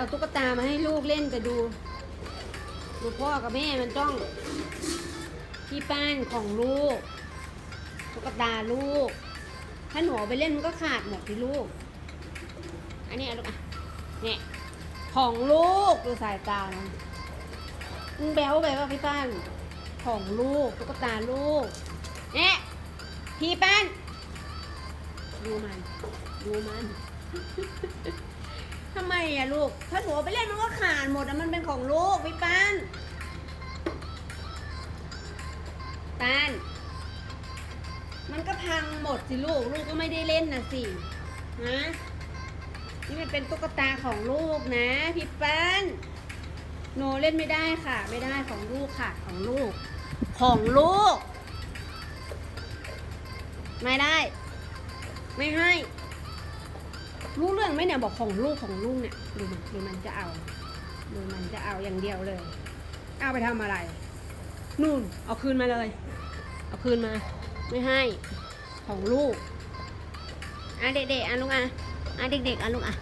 เอาตุ๊กตามาให้ลูกเล่นกันดู ดูพ่อกับแม่มันต้องที่ป้านของลูก ตุ๊กตาลูก ถ้าหนูไปเล่นมันก็ขาดหมดที่ลูก อันนี้เอาลูกอะเนี่ยของลูกดูสายตามันมึงแบวไปว่าพี่ป้านของลูกตุ๊กตาลูกเนี่ยพี่ป้านดูมันดูมัน อะลูก ถ้าหนูเอาไปเล่นมันก็ขาดหมดอะมันเป็นของลูกพี่ป้นปานมันก็พังหมดสิลูก ลูกก็ไม่ได้เล่นนะสิฮะนี่มันเป็นตุ๊กตาของลูกนะพี่ป้นโนเล่นไม่ได้ค่ะ ไม่ได้ของลูกค่ะ ของลูก ของลูก ไม่ได้ ไม่ให้ รู้เรื่องไหมเนี่ยบอกของลูกของลูกเนี่ยดูมันดูมันจะเอาดูมันจะเอาอย่างเดียวเลย เอาไปทำอะไร นู่นเอาคืนมาเลย เอาคืนมา ไม่ให้ของลูกอะเด็กๆอะลูกอะอะเด็กๆอะลูกอะ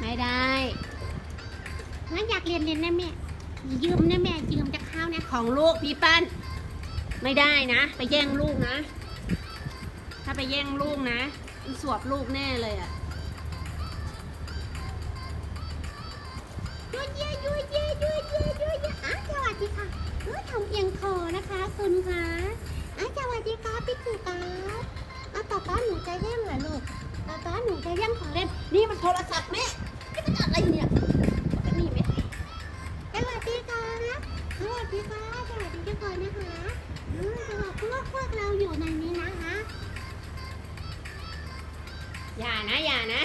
ไม่ได้งั้นอยากเรียนเรียนนะแม่ยืมนะแม่ยืมจากเขานะของลูกพี่ปั้น ไม่ได้นะ ไปแย่งลูกนะ ถ้าไปแย่งลูกนะมันสวบลูกแน่เลยอะยั่วเยี่ยยั่วเยี่ยยั่วเยี่ยยั่วเยี่ยอะสวัสดีค่ะเออทำเอียงคอนะคะคุณคะอะสวัสดีครับพี่คือครับอะป๊าป๊าหนูจะเล่นเหรอลูกป๊าป๊าหนูจะเล่นของเล่น นี่มันโทรศัพท์แม่นี่มันอะไรเนี่ยมันนี่แม่สวัสดีครับสวัสดีครับสวัสดีทุกคนนะคะเออสวัสดีพวกพวกเราอยู่ในนี้นะคะ อย่านะอย่านะ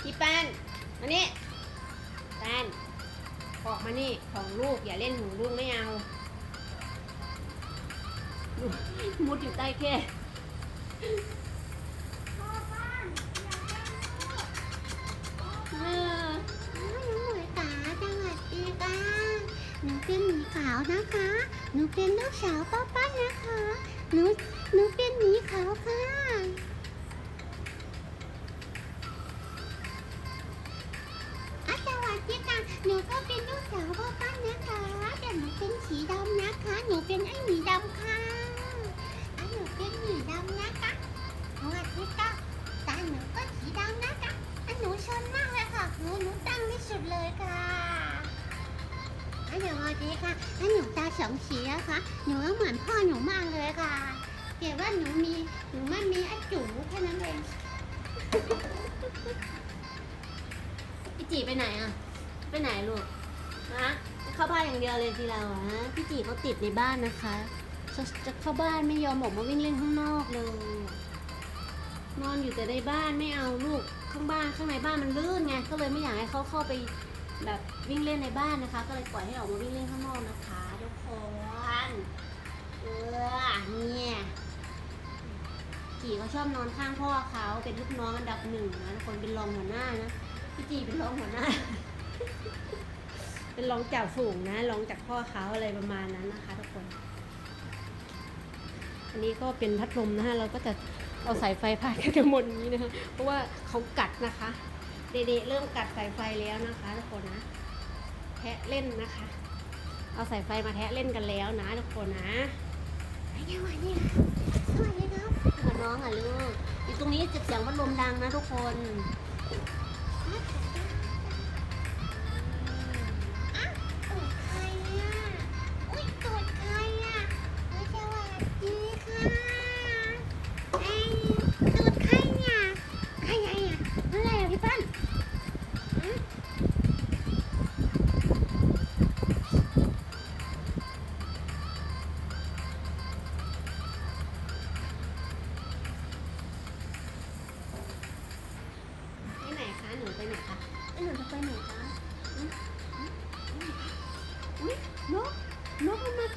พี่แป้นมานี่ปั้นออกมานี่ของลูกอย่าเล่นของลูกไม่เอามุดอยู่ใต้แค่เอออ้าวน้องหมวยตาสวัสดีค่ะหนูเป็นหมีขาวนะคะ หนูเป็นลูกสาวป้าป้านะคะ หนู หนูเป็นหมีขาวค่ะะสวัสดีค่ะหนูก็เป็นลูกสาวป้าป้านะคะแต่หนูเป็นสีดำนะคะ หนูเป็นไอ้หมีดำค่ะไอะหนูเป็นหมีดำนะคะสวัสดีค่ะตาหนูก็สีดำนะคะไอันหนูชนมากเลยค่ะหนูหนูตั้งที่สุดเลยค่ะอันเดี๋ยววันนี้ค่ะไอันหนูตาสองสีแล้วค่ะหนูก็เหมือนพ่อหนูมากเลยค่ะแต่ว่าหนูมีหนูไม่มีอาจูแค่นั้นเองพี่จีไปไหนอะ ไปไหนลูกฮะเข้าบ้านอย่างเดียวเลยทีเราอะฮะพี่จีเขาติดในบ้านนะคะจะจะเข้าบ้านไม่ยอมออกมาวิ่งเล่นข้างนอกเลย นอนอยู่แต่ในบ้านไม่เอาลูกข้างบ้านข้างในบ้านมันลื่นไงก็เลยไม่อยากให้เขาเข้าไปแบบวิ่งเล่นในบ้านนะคะ ก็เลยปล่อยให้ออกมาวิ่งเล่นข้างนอกนะคะทุกคนเออเนี่ยจีเขาชอบนอนข้างพ่อเขาเป็นลูกน้องอันดับหนึ่งนะทุกคนเป็นรองหัวหน้านะพี่จีเป็นรองหัวหน้า เป็นรองจ่าฝูงนะรองจากพ่อเขาอะไรประมาณนั้นนะคะทุกคน อันนี้ก็เป็นพัดลมนะฮะเราก็จะเอาสายไฟพาดกันทั้งหมดนี้นะคะเพราะว่าเขากัดนะคะ เดๆเริ่มกัดสายไฟแล้วนะคะทุกคนนะแทะเล่นนะคะ เอาสายไฟมาแทะเล่นกันแล้วนะทุกคนนะอันเดี๋ยววันนี้ค่ะสวัสดีครับกับน้องอะลูกอยู่ตรงนี้จะเสียงพัดลมดังนะทุกคน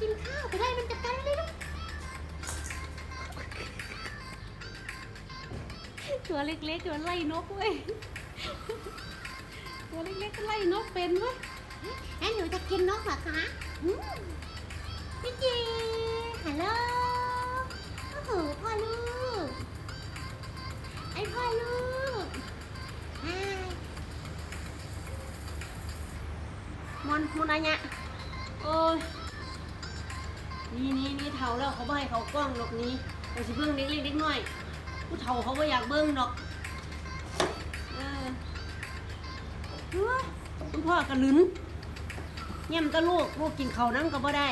กินข้าวไปได้มันจะกันเลยลูกตัวเล็กๆมันไล่นกเว้ยตัวเล็กๆก็ไล่นกเป็นเว้ยแล้วหนูจะกินนกเหรอคะพี่จีฮัลโหลโอ้โหพ่อลูก ไอพ่อลูกมอนคุณอะไรเนี่ยโอ้ นี่นี่นี่เท่าแล้วเขาบ่ให้เขากล้องดอกนี้เขาสิเบิ้งเด็กเล็กเด็กน้อย ผู้เฒ่าเขาบ่อยากเบิ้งดอกเออเฮ้ยคุณพ่อกระลืนเยี่ยมตะลูกลูกกินเขานั่งก็บ่ได้